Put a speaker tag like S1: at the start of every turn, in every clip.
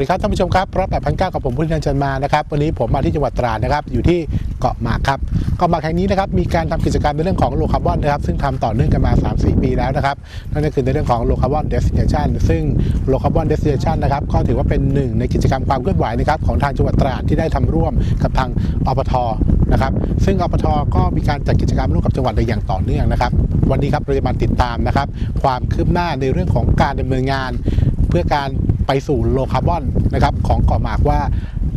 S1: วัสดีครับท่านผู้ชมครับรอบ8 0 0กับผมพุทธินันจันมานะครับวันนี้ผมมาที่จังหวัดตราดนะครับอยู่ที่เกาะหมากครับเกาะหมากแห่งนี้นะครับมีการทำกิจกรรมในเรื่องของโลคาร์บอนนะครับซึ่งทำต่อเนื่องกันมา 3-4 ปีแล้วนะครับนั่นก็คือในเรื่องของโลคาร์บอนเดสติเนชันซึ่งโลคาร์บอนเดสติเนชันนะครับก็ถือว่าเป็นหนึ่งในกิจกรรมความเคลื่อนไหวนะครับของทางจังหวัดตราดที่ได้ทำร่วมกับทางอปทนะครับซึ่งอปทก็มีการจัดกิจกรรมร่วมกับจังหวัดในอย่างต่อเนื่องนะครับวันนี้ครับเราจะมาติดตามนะครับความคืบหน้าในเรื่องของการดำเนินงาน เพื่อการไปสู่โลคาร์บอนนะครับของเกาะหมากว่า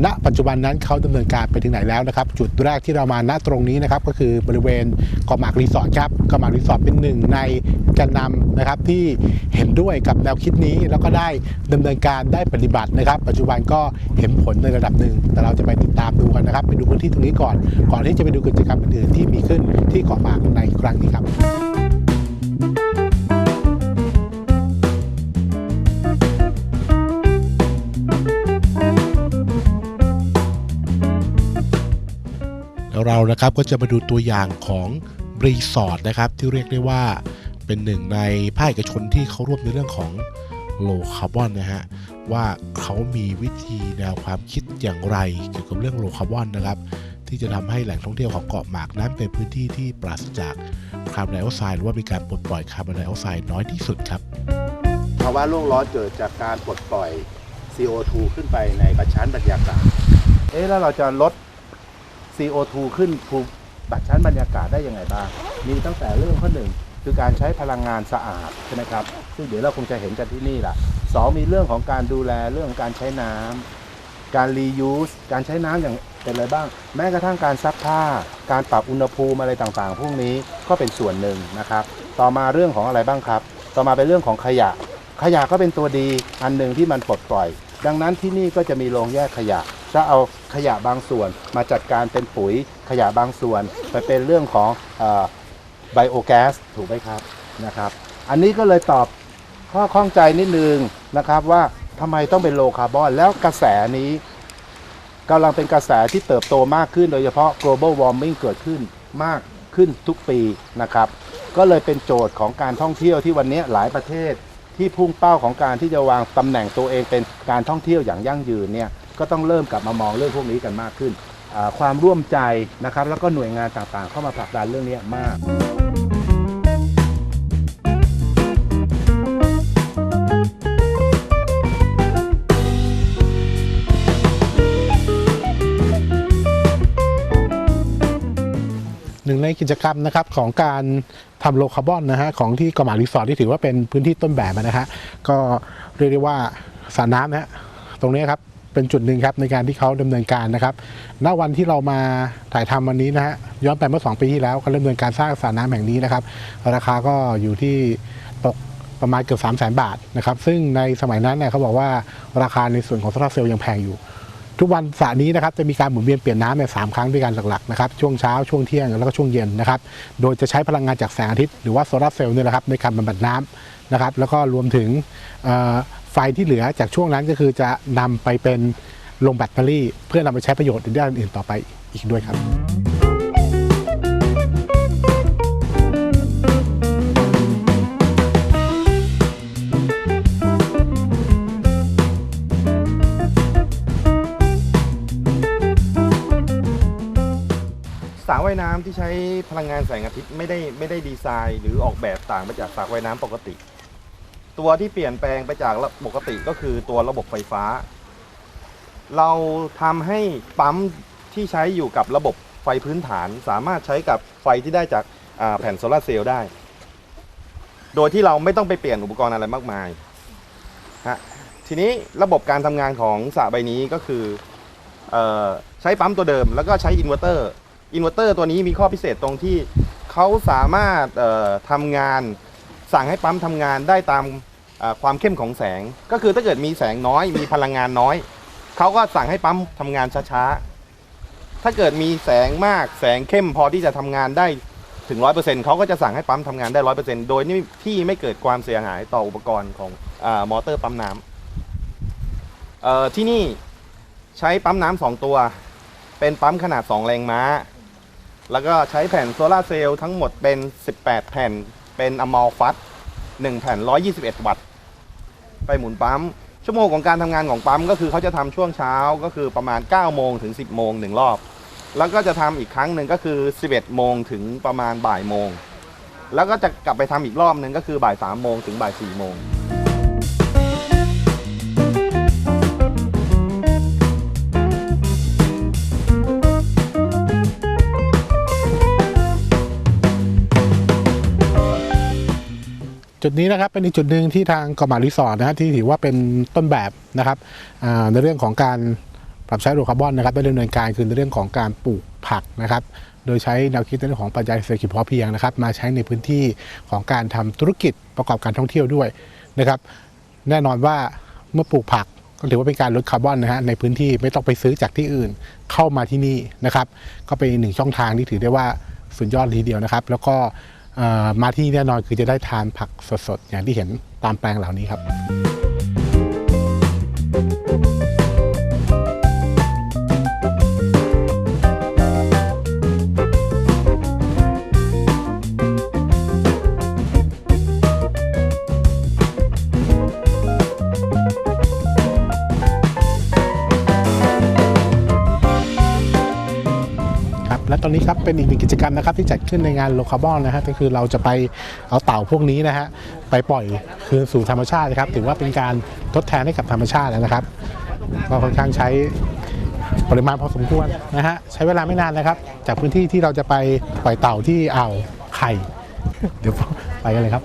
S1: ณปัจจุบันนั้นเขาดำเนินการไปถึงไหนแล้วนะครับ จุดแรกที่เรามาณตรงนี้นะครับก็คือบริเวณเกาะหมากรีสอร์ทครับเกาะหมากรีสอร์ทเป็นหนึ่งในแกนนำนะครับที่เห็นด้วยกับแนวคิดนี้แล้วก็ได้ดำเนินการได้ปฏิบัตินะครับ ปัจจุบันก็เห็นผลในระดับหนึ่งแต่เราจะไปติดตามดูกันนะครับไปดูพื้นที่ตรงนี้ก่อน ก่อนที่จะไปดูกิจกรรมอื่นๆที่มีขึ้นที่เกาะหมากในครั้งนี้ครับ เรานะครับก็จะมาดูตัวอย่างของรีสอร์ทนะครับที่เรียกได้ว่าเป็นหนึ่งในภาคเอกชนที่เขาร่วมในเรื่องของโลคาร์บอนนะฮะว่าเขามีวิธีแนวความคิดอย่างไรเกี่ยวกับเรื่องโลคาร์บอนนะครับ ที่จะทำให้แหล่งท่องเที่ยวของเกาะหมากนั้นเป็นพื้นที่ที่ปราศจากคาร์บอนไดออกไซด์หรือว่ามีการปลดปล่อยคาร์บอนไดออกไซด์น้อยที่สุดครับ
S2: ภาวะโลกร้อนเกิดจากการปลดปล่อย CO2 ขึ้นไปในกระชั้นบรรยากาศเอ๊ะแล้วเราจะลด CO2 ขึ้นภูบัดชั้นบรรยากาศได้ยังไงบ้าง มีตั้งแต่เรื่องข้อหนึ่งคือการใช้พลังงานสะอาดใช่ไหมครับ ซึ่งเดี๋ยวเราคงจะเห็นกันที่นี่แหละสองมีเรื่องของการดูแลเรื่องการใช้น้ำการ reuse การใช้น้ำอย่างเป็นอะไรบ้าง แม้กระทั่งการซักผ้า การปรับอุณหภูมิอะไรต่างๆ พวกนี้ก็เป็นส่วนหนึ่งนะครับ ต่อมาเรื่องของอะไรบ้างครับ ต่อมาเป็นเรื่องของขยะ ขยะก็เป็นตัวดีอันหนึ่งที่มันปลดปล่อย ดังนั้นที่นี่ก็จะมีโรงแยกขยะ จะเอาขยะบางส่วน มาจัดการเป็นปุ๋ยขยะบางส่วน ไปเป็นเรื่องของไบโอแก๊สถูกไหมครับนะครับ อันนี้ก็เลยตอบข้อข้องใจนิดนึงนะครับว่าทำไมต้องเป็นโลคาร์บอน แล้วกระแสนี้กำลังเป็นกระแสที่เติบโตมากขึ้น โดยเฉพาะ global warming เกิดขึ้นมากขึ้นทุกปีนะครับ ก็เลยเป็นโจทย์ของการท่องเที่ยวที่วันนี้หลายประเทศที่พุ่งเป้าของการที่จะวางตำแหน่งตัวเองเป็นการท่องเที่ยวอย่างยั่งยืนเนี่ย ก็ต้องเริ่มกลับมามองเรื่องพวกนี้กันมากขึ้น ความร่วมใจนะครับแล้วก็หน่วยงานต่างๆ เข้ามาผลักดันเรื่องนี้มาก
S1: หนึ่งในกิจกรรมนะครับของการทำโลคาร์บอนนะฮะของที่เกาะหมารีสอร์ทที่ถือว่าเป็นพื้นที่ต้นแบบนะฮะก็เรียกได้ว่าสระน้ำนะฮะตรงนี้ครับ เป็นจุดหนึ่งครับในการที่เขาดำเนินการนะครับณวันที่เรามาถ่ายทำวันนี้นะฮะย้อนไปเมื่อ 2 ปีที่แล้วเขาดำเนินการสร้างสระน้ำแห่งนี้นะครับ ราคาก็อยู่ที่ตกประมาณเกือบ3 0 0 0 0 0 บาทนะครับ ซึ่งในสมัยนั้นเนี่ยเขาบอกว่าราคาในส่วนของโซลาเซลล์ยังแพงอยู่ ทุกวันสระนี้นะครับจะมีการหมุนเวียนเปลี่ยนน้ำเนี่ยสามครั้งด้วยกันหลักๆนะครับช่วงเช้าช่วงเที่ยงแล้วก็ช่วงเย็นนะครับ โดยจะใช้พลังงานจากแสงอาทิตย์หรือว่าโซลาเซลล์เนี่ยแหละครับในการบำบัดน้ำ นะครับ แล้วก็รวมถึงไฟที่เหลือจากช่วงนั้นก็คือจะนำไปเป็นลงแบตเตอรี่ เพื่อนำไปใช้ประโยชน์ในด้านอื่นต่อไปอีกด้วยครับ
S3: สระว่ายน้ำที่ใช้พลังงานแสงอาทิตย์ไม่ได้ไม่ได้ดีไซน์ หรือออกแบบต่างไปจากสระว่ายน้ำปกติ ตัวที่เปลี่ยนแปลงไปจากปกติก็คือตัวระบบไฟฟ้า เราทำให้ปั๊มที่ใช้อยู่กับระบบไฟพื้นฐาน สามารถใช้กับไฟที่ได้จากแผ่นโซลาเซลล์ได้ โดยที่เราไม่ต้องไปเปลี่ยนอุปกรณ์อะไรมากมายฮะทีนี้ระบบการทำงานของสระใบนี้ก็คือออใช้ปั๊มตัวเดิม แล้วก็ใช้อินเวอร์เตอร์อินเวอร์เตอร์ตัวนี้มีข้อพิเศษตรงที่เขาสามารถทำงาน สั่งให้ปั๊มทำงานได้ตามอ่อความเข้มของแสง ก็คือถ้าเกิดมีแสงน้อย มีพลังงานน้อย เขาก็สั่งให้ปั๊มทำงานช้าๆ ถ้าเกิดมีแสงมากแสงเข้มพอที่จะทำงานได้ถึง100%เขาก็จะสั่งให้ปั๊มทำงานได้100%โดยนี่ที่ไม่เกิดความเสียหายต่ออุปกรณ์ของอามอเตอร์ปั๊มน้ำเอ่อที่นี่ใช้ปั๊มน้ำสองตัว เป็นปั๊มขนาด 2 แรงม้า แล้วก็ใช้แผ่นโซลาร์เซลล์ทั้งหมดเป็น 18 แผ่น เป็นอมอลฟัตหนึ่งแผ่น 121 วัตต์ ไปหมุนปั๊ม ชั่วโมงของการทำงานของปั๊มก็คือเขาจะทำช่วงเช้าก็คือประมาณ 9 โมงถึง 10 โมงหนึ่งรอบ แล้วก็จะทำอีกครั้งหนึ่งก็คือ 11 โมงถึงประมาณบ่ายโมง แล้วก็จะกลับไปทำอีกรอบหนึ่งก็คือบ่าย 3 โมงถึงบ่าย 4 โมง
S1: จุดนี้นะครับเป็นอีกจุดหนึ่งที่ทางกอมารีสอร์ทนะฮะที่ถือว่าเป็นต้นแบบนะครับในเรื่องของการปรับใช้โลคาร์บอนนะครับได้ดำเนินการคือในเรื่องของการปลูกผักนะครับ โดยใช้แนวคิดในเรื่องของปัญญาเศรษฐกิจพอเพียงนะครับ มาใช้ในพื้นที่ของการทำธุรกิจประกอบการท่องเที่ยวด้วยนะครับ แน่นอนว่าเมื่อปลูกผักก็ถือว่าเป็นการลดคาร์บอนนะฮะในพื้นที่ไม่ต้องไปซื้อจากที่อื่นเข้ามาที่นี่นะครับ ก็เป็นหนึ่งช่องทางที่ถือได้ว่าสุดยอดเลยทีเดียวนะครับ แล้วก็ มาที่นี่แน่นอนคือจะได้ทานผักสดๆ อย่างที่เห็นตามแปลงเหล่านี้ครับ และตอนนี้ครับเป็นอีกหนึ่งกิจกรรมนะครับที่จัดขึ้นในงานโลคาบอนนะฮะก็คือเราจะไปเอาเต่าพวกนี้นะฮะไปปล่อยคืนสู่ธรรมชาตินะครับถือว่าเป็นการทดแทนให้กับธรรมชาตินะครับก็ค่อนข้างใช้ปริมาณพอสมควรนะฮะใช้เวลาไม่นานนะครับ จากพื้นที่ที่เราจะไปปล่อยเต่าที่อ่าวไข่ เดี๋ยวไปกันเลยครับ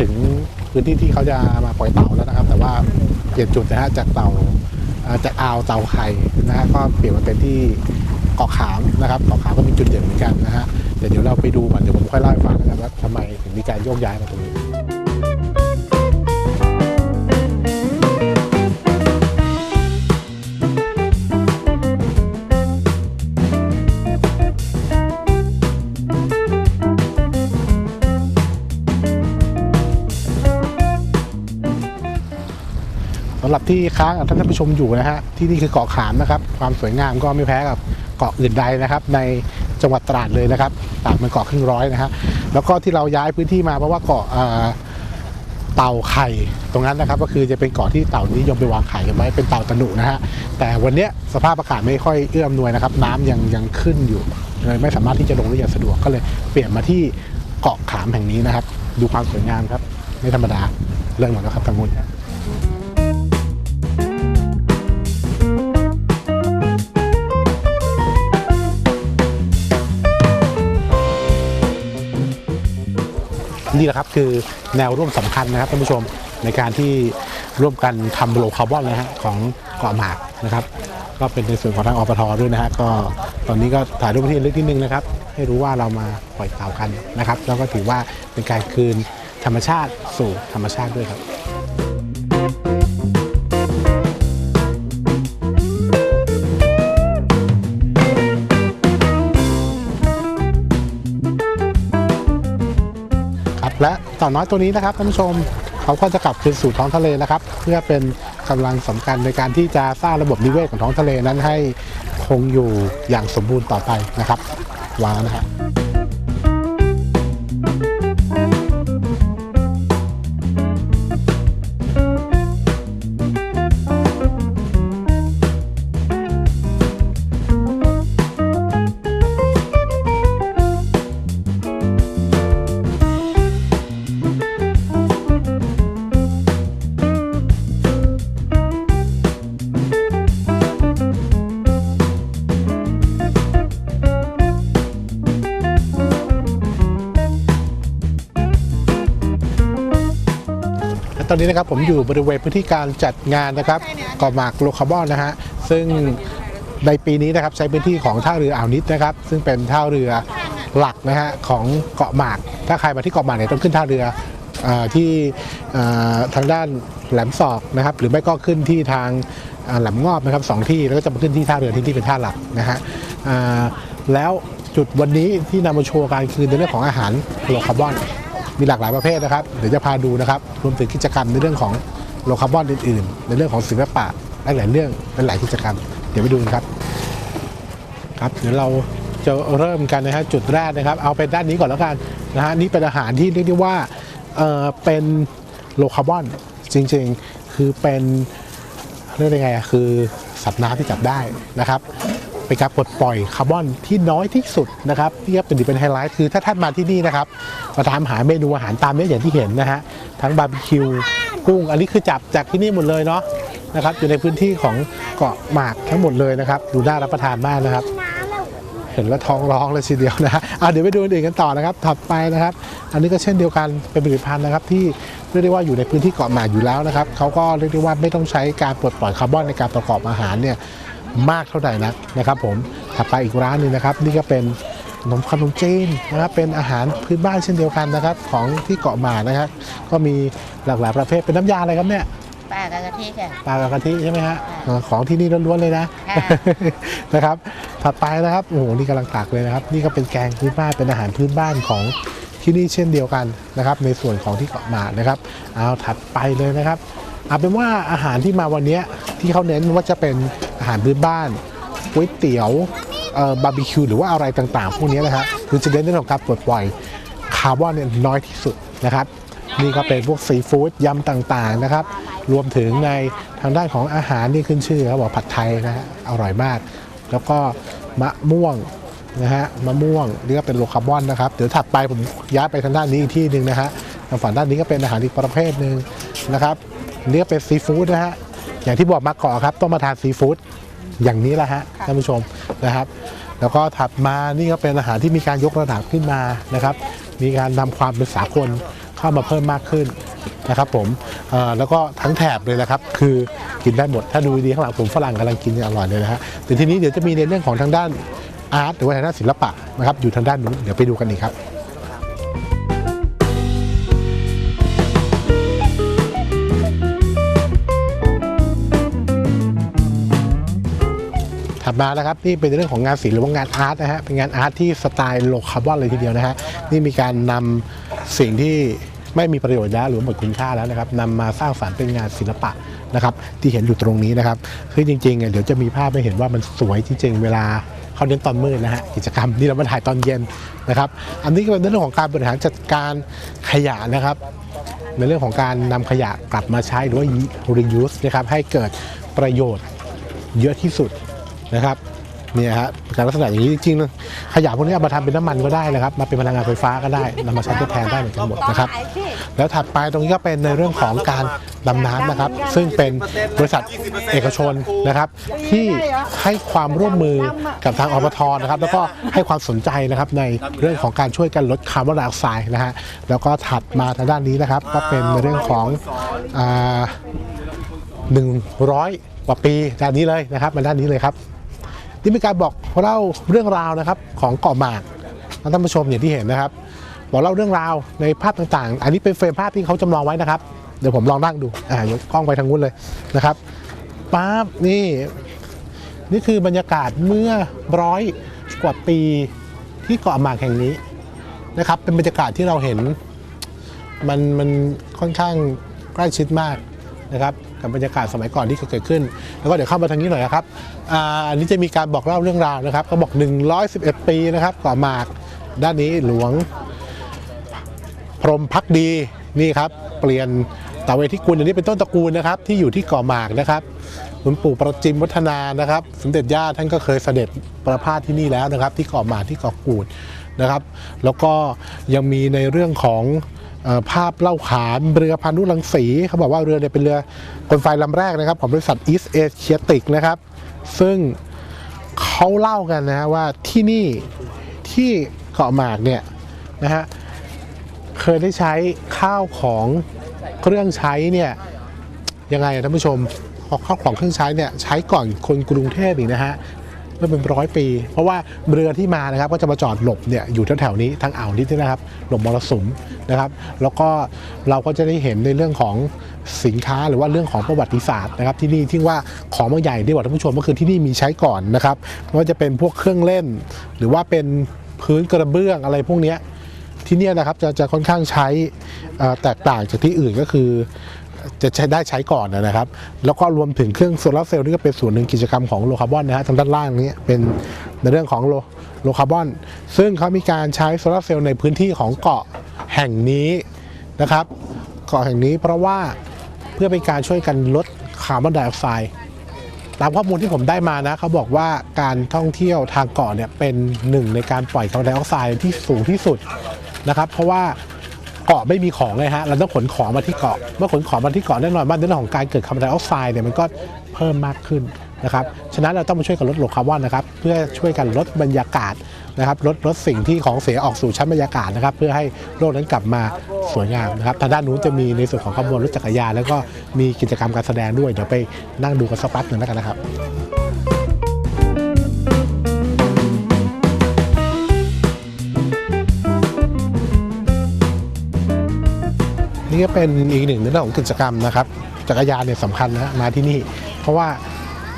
S1: ถึงพื้นที่ที่เขาจะมาปล่อยเต่าแล้วนะครับ แต่ว่าเปลี่ยนจุดนะฮะจากเต่าจากอ่าวเต่าไข่นะฮะก็เปลี่ยนมาเป็นที่เกาะขามนะครับเกาะขามก็มีจุดเด่นเหมือนกันนะฮะเดี๋ยวเดี๋ยวเราไปดูก่อนเดี๋ยวผมค่อยเล่าให้ฟังนะครับว่าทำไมถึงมีการโยกย้ายมาตรงนี้ สำหรับที่ค้างกับท่านผู้ชมอยู่นะฮะที่นี่คือเกาะขามนะครับ ความสวยงามก็ไม่แพ้กับเกาะอื่นใดนะครับ ในจังหวัดตราดเลยนะครับตราดเป็นเกาะครึ่งร้อยนะฮะแล้วก็ที่เราย้ายพื้นที่มาเพราะว่าเกาะเต่าไข่ตรงนั้นนะครับ ก็คือจะเป็นเกาะที่เต่านิยมไปวางไข่กันไว้เป็นเต่าตะหนุนะฮะแต่วันเนี้ยสภาพอากาศไม่ค่อยเอื้ออำนวยนะครับ น้ำยังยังขึ้นอยู่เลยไม่สามารถที่จะลงได้อย่างสะดวกก็เลยเปลี่ยนมาที่เกาะขามแห่งนี้นะครับ ดูความสวยงามครับไม่ธรรมดาเรื่องหมดแล้วครับทางนู้น นี่แหละครับคือแนวร่วมสำคัญนะครับท่านผู้ชมในการที่ร่วมกันทำโลคาร์บอนนะฮะของเกาะหมากนะครับ ก็เป็นในส่วนของทางอปทด้วยนะฮะก็ตอนนี้ก็ถ่ายรูปที่ลึกนิดนึงนะครับ ให้รู้ว่าเรามาปล่อยเต่ากันนะครับ แล้วก็ถือว่าเป็นการคืนธรรมชาติสู่ธรรมชาติด้วยครับ ต่าน้อยตัวนี้นะครับท่านผู้ชมเขาก็จะกลับคืนสู่ท้องทะเลนะครับ เพื่อเป็นกำลังสำคัญในการที่จะสร้างระบบนิเวศของท้องทะเลนั้นให้คงอยู่อย่างสมบูรณ์ต่อไปนะครับวางแล้วนะฮะแนนี้นะครับ ผมอยู่บริเวณพื้นที่การจัดงานนะครับเกาะหมากโลคาร์บอนนะฮะซึ่งในปีนี้นะครับใช้พื้นที่ของท่าเรืออ่าวนิดนะครับ ซึ่งเป็นท่าเรือหลักนะฮะของเกาะหมาก ถ้าใครมาที่เกาะหมากเนี่ยต้องขึ้นท่าเรืออที่ทางด้านแหลมศอกนะครับ หรือไม่ก็ขึ้นที่ทางแหลมงอบนะครับสองที่แล้วก็จะมาขึ้นที่ท่าเรือที่นี่เป็นท่าหลักนะฮะแล้วจุดวันนี้ที่นำมาโชว์กันคือในเรื่องของอาหารโลคาร์บอน มีหลากหลายประเภทนะครับ เดี๋ยวจะพาดูนะครับ รวมถึงกิจกรรมในเรื่องของโลคาร์บอนอื่นๆ ในเรื่องของศิลปะหลายๆเรื่องเป็นหลายกิจกรรม เดี๋ยวไปดูกันครับ ครับเดี๋ยวเราจะเริ่มกันนะฮะจุดแรกนะครับ เอาเป็นด้านนี้ก่อนแล้วกันนะฮะนี่เป็นอาหารที่เรียกได้ว่าเออเป็นโลคาร์บอนจริงๆ คือเป็นเรียกได้ไงอะคือสัตว์น้ำที่จับได้นะครับ เป็นการปลดปล่อยคาร์บอนที่น้อยที่สุดนะครับที่เป็นเป็นไฮไลท์คือถ้าท่านมาที่นี่นะครับมาตามหาเมนูอาหารตามนี้อย่างที่เห็นนะฮะทั้งบาร์บีคิวกุ้งอันนี้คือจับจากที่นี่หมดเลยเนาะนะครับอยู่ในพื้นที่ของเกาะหมากทั้งหมดเลยนะครับ ดูน่ารับประทานมากนะครับ เห็นแล้วท้องร้องเลยทีเดียวนะฮะอะเดี๋ยวไปดูอันอื่นกันต่อนะครับถัดไปนะครับ อันนี้ก็เช่นเดียวกันเป็นผลิตภัณฑ์นะครับที่เรียกได้ว่าอยู่ในพื้นที่เกาะหมากอยู่แล้วนะครับเขาก็เรียกได้ว่าไม่ต้องใช้การปลดปล่อยคาร์บอนในการประกอบอาหารเนี่ย มากเท่าไหร่นักนะครับ ผมถัดไปอีกร้านหนึงนะครับ นี่ก็เป็นขนมขนมจีนนะครับเป็นอาหารพื้นบ้านเช่นเดียวกันนะครับ ของที่เกาะหมากนะครับ ก็มีหลากหลายประเภทเป็นน้ำยาอะไรครับเนี่ย
S4: ปลากับกะทิค่ะ
S1: ปลากับกะทิใช่ไหมฮะ
S4: ค่ะ
S1: เออของที่นี่ล้วนๆเลยนะ
S4: ค่ะ
S1: นะครับถัดไปนะครับโอ้โหนี่กำลังตักเลยนะครับ นี่ก็เป็นแกงพื้นบ้านเป็นอาหารพื้นบ้านของที่นี่เช่นเดียวกันนะครับ ในส่วนของที่เกาะหมากนะครับเอาถัดไปเลยนะครับเอาเป็นว่าอาหารที่มาวันเนี้ยที่เขาเน้นว่าจะเป็น อาหารพื้นบ้านก๋วยเตี๋ยวบาร์บีคิวหรือว่าอะไรต่างๆ พวกนี้นะฮะคือจะเน้นเรื่องของการปลดปล่อยคาร์บอนเนี่ยน้อยที่สุดนะครับ นี่ก็เป็นพวกซีฟู้ดยำต่างๆนะครับ รวมถึงในทางด้านของอาหารนี่ขึ้นชื่อเขาบอกผัดไทยนะฮะอร่อยมาก แล้วก็มะม่วงนะฮะมะม่วงนี่ก็เป็นโลคาร์บอนนะครับเดี๋ยวถัดไปผมย้ายไปทางด้านนี้อีกที่หนึ่งนะฮะทางฝั่งด้านนี้ก็เป็นอาหารอีกประเภทหนึ่งนะครับนี่ก็เป็นซีฟู้ดนะฮะ อย่างที่บอกมาเกาะครับต้องมาทานซีฟู้ดอย่างนี้แหละฮะท่านผู้ชมนะครับ แล้วก็ถัดมานี่ก็เป็นอาหารที่มีการยกระดับขึ้นมานะครับ มีการนำความเป็นสากลเข้ามาเพิ่มมากขึ้นนะครับผมเอ่อแล้วก็ทั้งแถบเลยนะครับ คือกินได้หมดถ้าดูดีข้างหลังผมฝรั่งกำลังกินอย่างอร่อยเลยนะฮะแต่ทีนี้เดี๋ยวจะมีในเรื่องของทางด้านอาร์ตหรือว่าทางด้านศิลปะนะครับอยู่ทางด้านนู้นเดี๋ยวไปดูกันอีกครับ มานะครับนี่เป็นเรื่องของงานศิลป์หรือว่างานอาร์ตนะฮะเป็นงานอาร์ตที่สไตล์โลคาร์บอนเลยทีเดียวนะฮะนี่มีการนำสิ่งที่ไม่มีประโยชน์แล้วหรือหมดคุณค่าแล้วนะครับนำมาสร้างสรรค์เป็นงานศิลปะนะครับ ที่เห็นอยู่ตรงนี้นะครับคือจริงๆเดี๋ยวจะมีภาพให้เห็นว่ามันสวยจริงๆ เวลาเขาเน้นตอนมืดนะฮะกิจกรรมนี่เรามาถ่ายตอนเย็นนะครับ อันนี้ก็เป็นเรื่องของการบริหารจัดการขยะนะครับ ในเรื่องของการนำขยะกลับมาใช้หรือว่า reuse นะครับให้เกิดประโยชน์เยอะที่สุด นะครับเนี่ยฮะการลักษณะอย่างนี้จริงๆนะขยะพวกนี้เอามาทำเป็นน้ำมันก็ได้นะครับ มาเป็นพลังงานไฟฟ้าก็ได้นำมาใช้ทดแทนได้เหมือนกันหมดนะครับ แล้วถัดไปตรงนี้ก็เป็นในเรื่องของการดำน้ำนะครับ ซึ่งเป็นบริษัทเอกชนนะครับ ที่ให้ความร่วมมือกับทางอบทนะครับ แล้วก็ให้ความสนใจนะครับในเรื่องของการช่วยกันลดคาร์บอนไดออกไซด์นะฮะแล้วก็ถัดมาทางด้านนี้นะครับ ก็เป็นในเรื่องของอ่า100กว่าปีด้านนี้เลยนะครับมาด้านนี้เลยครับ นี่เป็นการบอกเล่าเรื่องราวนะครับของเกาะหมากท่านผู้ชมอย่างที่เห็นนะครับ บอกเล่าเรื่องราวในภาพต่างๆ อันนี้เป็นเฟรมภาพที่เขาจำลองไว้นะครับ เดี๋ยวผมลองนั่งดูอ่ายกกล้องไปทางนู้นเลยนะครับปั๊บนี่นี่คือบรรยากาศเมื่อร้อยกว่าปีที่เกาะหมากแห่งนี้นะครับ เป็นบรรยากาศที่เราเห็นมันมันค่อนข้างใกล้ชิดมากนะครับ กับบรรยากาศสมัยก่อนที่เคยเกิดขึ้น แล้วก็เดี๋ยวเข้ามาทางนี้หน่อยนะครับอันนี้จะมีการบอกเล่าเรื่องราวนะครับเขาบอก 111 ปีนะครับเกาะหมากด้านนี้หลวงพรหมพักดีนี่ครับเปลี่ยนตาเวทิกุลอันนี้เป็นต้นตระกูลนะครับที่อยู่ที่เกาะหมากนะครับคุณปู่ประจิมวัฒนานะครับ สมเด็จย่าท่านก็เคยเสด็จประพาสที่นี่แล้วนะครับ ที่เกาะหมากที่เกาะกูดนะครับ แล้วก็ยังมีในเรื่องของ ภาพเล่าขานเรือพานุรังสีเขาบอกว่าเรือเนี่ยเป็นเรือกลไฟลำแรกนะครับ ของบริษัท East Asiatic นะครับ ซึ่งเขาเล่ากันนะฮะว่าที่นี่ที่เกาะหมากเนี่ยนะฮะเคยได้ใช้ข้าวของเครื่องใช้เนี่ยยังไงอะท่านผู้ชมข้าวของเครื่องใช้เนี่ยใช้ก่อนคนกรุงเทพอีกนะฮะ เมื่อเป็นร้อยปี เพราะว่าเรือที่มานะครับก็จะมาจอดหลบเนี่ยอยู่แถวๆนี้ทางอ่าวนิดนี่นะครับหลบมรสุมนะครับแล้วก็เราก็จะได้เห็นในเรื่องของสินค้าหรือว่าเรื่องของประวัติศาสตร์นะครับที่นี่ที่ว่าของบางอย่างที่บอกท่านผู้ชมก็คือที่นี่มีใช้ก่อนนะครับไม่ว่าจะเป็นพวกเครื่องเล่น หรือว่าเป็นพื้นกระเบื้องอะไรพวกนี้ที่นี่นะครับจะจะค่อนข้างใช้แตกต่างจากที่อื่นก็คือ จะใช้ได้ใช้ก่อนนะครับ แล้วก็รวมถึงเครื่องโซลาร์เซลล์นี่ก็เป็นส่วนหนึ่งกิจกรรมของโลคาร์บอนนะฮะทางด้านล่างนี้เป็นในเรื่องของโลโลคาร์บอน ซึ่งเขามีการใช้โซลาร์เซลล์ในพื้นที่ของเกาะแห่งนี้นะครับ เกาะแห่งนี้เพราะว่าเพื่อเป็นการช่วยกันลดคาร์บอนไดออกไซด์ตามข้อมูลที่ผมได้มานะเขาบอกว่าการท่องเที่ยวทางเกาะเนี่ยเป็นหนึ่งในการปล่อยคาร์บอนไดออกไซด์ที่สูงที่สุดนะครับ เพราะว่า กาะไม่มีของเลยฮะเราต้องขนของมาที่เกาะ เมื่อขนของมาที่เกาะแน่นอนว่าในเรื่องของการเกิดคาร์บอนไดออกไซด์เนี่ยมันก็เพิ่มมากขึ้นนะครับฉะนั้นเราต้องมาช่วยกันลดโลคาร์บอนนะครับเพื่อช่วยกันลดบรรยากาศนะครับลดลดสิ่งที่ของเสียออกสู่ชั้นบรรยากาศนะครับ เพื่อให้โลกนั้นกลับมาสวยงามนะครับทางด้านนู้นจะมีในส่วนของขบวนรถจักรยานแล้วก็มีกิจกรรมการแสดงด้วยเดี๋ยวไปนั่งดูกันสักแป๊บหนึ่งแล้วกันนะครับ นี่ก็เป็นอีกหนึ่งเรื่องของกิจกรรมนะครับ จักรยานเนี่ยสำคัญนะมาที่นี่ เพราะว่า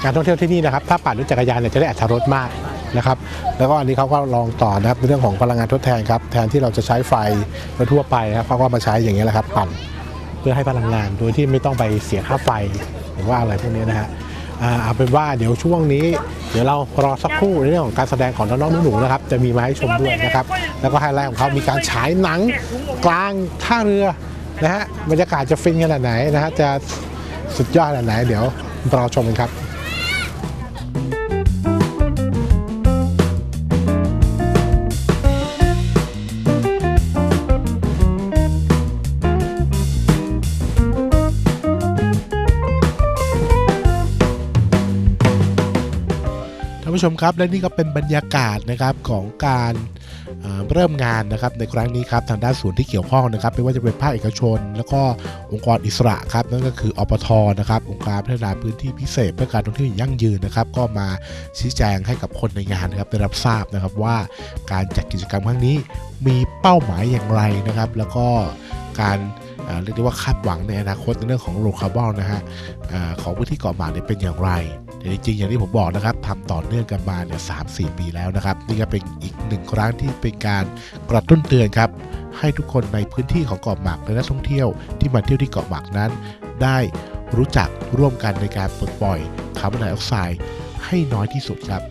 S1: การท่องเที่ยวที่นี่นะครับถ้าปั่นด้วยจักรยานเนี่ยจะได้อัตรถรสมากนะครับ แล้วก็อันนี้เขาก็ลองต่อนะครับในเรื่องของพลังงานทดแทนครับแทนที่เราจะใช้ไฟทั่วไปนะครับเขาก็มาใช้อย่างนี้ยแหละครับปั่นเพื่อให้พลังงานโดยที่ไม่ต้องไปเสียค่าไฟหรือว่าอะไรพวกนี้นะฮะอ่าเอาเป็นว่าเดี๋ยวช่วงนี้ เดี๋ยวเรารอสักครู่ในเรื่องของการแสดงของน้องๆหนูๆนะครับจะมีมาให้ชมด้วยนะครับแล้วก็ไฮไลท์ของเขามีการฉายหนังกลางท่าเรือ นะฮะบรรยากาศจะฟินขนาดไหนนะฮะจะสุดยอดขนาดไหนเดี๋ยวรอชมกันครับ ผู้ชมครับและนี่ก็เป็นบรรยากาศนะครับของการเริ่มงานนะครับในครั้งนี้ครับทางด้านส่วนที่เกี่ยวข้องนะครับไม่ว่าจะเป็นภาคเอกชน แล้วก็องค์กรอิสระครับนั่นก็คืออปทนะครับองค์การพัฒนาพื้นที่พิเศษ เพื่อการท่องเที่ยวอย่างยั่งยืนนะครับ ก็มาชี้แจงให้กับคนในงานนะครับได้รับทราบนะครับว่าการจัดกิจกรรมครั้งนี้มีเป้าหมายอย่างไรนะครับ แล้วก็การ เรียกได้ว่าคาดหวังในอนาคตในเรื่องของโลคาร์บอนนะฮะของพื้นที่เกาะหมากเนี่ยเป็นอย่างไรแต่จริงๆอย่างที่ผมบอกนะครับทำต่อเนื่องกันมาเนี่ยสามสี่ปีแล้วนะครับ นี่ก็เป็นอีกหนึ่งครั้งที่เป็นการกระตุ้นเตือนครับ ให้ทุกคนในพื้นที่ของเกาะหมากและนักท่องเที่ยวที่มาเที่ยวที่เกาะหมากนั้น ได้รู้จักร่วมกันในการปลดปล่อยคาร์บอนไดออกไซด์ให้น้อยที่สุดครับ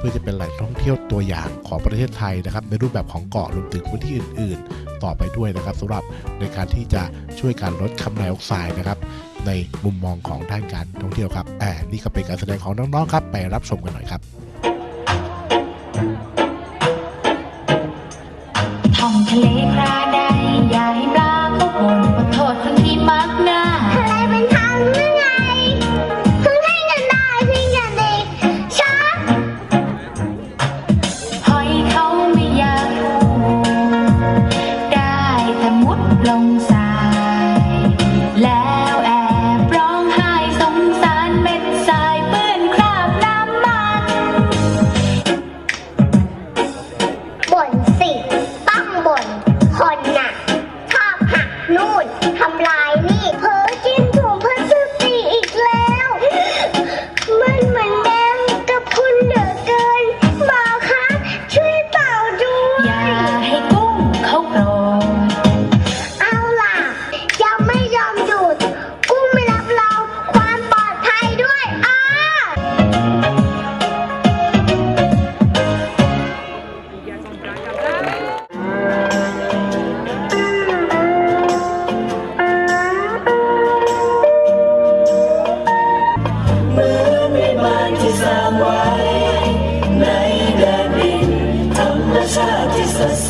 S1: พื่อจะเป็นแหล่งท่องเที่ยวตัวอย่างของประเทศไทยนะครับ ในรูปแบบของเกาะรวมถึงพื้นที่อื่น ๆ ต่อไปด้วยนะครับสำหรับในการที่จะช่วยการลดคาร์บอนไดออกไซด์นะครับ ในมุมมองของด้านการท่องเที่ยวครับแอบนี่ก็เป็นการแสดงของน้องๆครับ ไปรับชมกันหน่อยครับ
S4: ท่องทะเลคราใดอย่าให้ปลาเขาบ่นว่าโทษคน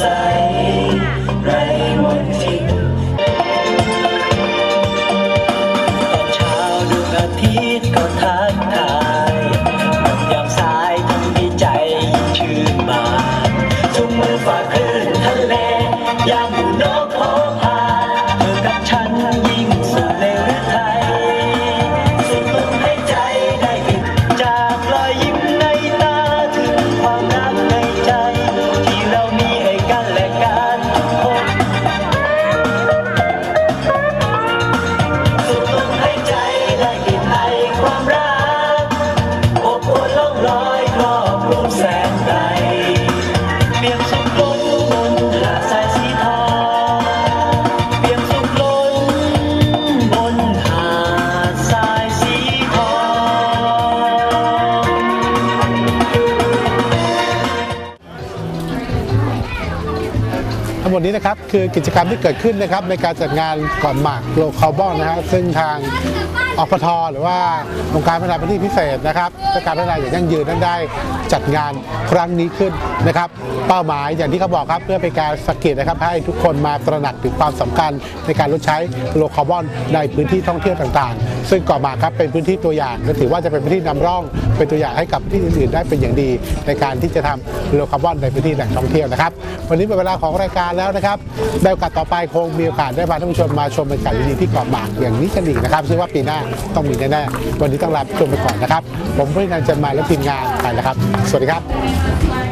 S5: sair. ทั้งห
S4: มดนี้นะ
S5: ค
S4: รั
S1: บคือกิจกรรมที่เกิดขึ้นนะครับในการจัดงานก่อนหมากโลคาร์บอนนะฮะซึ่งทาง อปทหรือว่าองค์การพัฒนาพื้นที่พิเศษนะครับเพื่อการพัฒนาอย่างยั่งยืนนั้นได้จัดงานครั้งนี้ขึ้นนะครับ เป้าหมายอย่างที่เขาบอกครับเพื่อเป็นการสะกิดนะครับ ให้ทุกคนมาตระหนักถึงความสำคัญในการลดใช้โลคาร์บอนในพื้นที่ท่องเที่ยวต่างๆซึ่งเกาะหมากครับเป็นพื้นที่ตัวอย่างและถือว่าจะเป็นพื้นที่นำร่องเป็นตัวอย่างให้กับที่อื่นๆได้เป็นอย่างดี ในการที่จะทำโลคาร์บอนในพื้นที่แหล่งท่องเที่ยวนะครับวันนี้เป็นเวลาของรายการแล้วนะครับในโอกาสต่อไปคงมีโอกาสได้พาท่านผู้ชมมาชมบรรยากาศดีๆที่เกาะหมากอย่างนี้กันอีกนะครับเชื่อว่าปีหน้าต้องมีแน่ๆวันนี้ต้องลาไปชมไปก่อนนะครับ ผมพุทธินันท์จันมาและทีมงานไปแล้วครับ สวัสดีครับ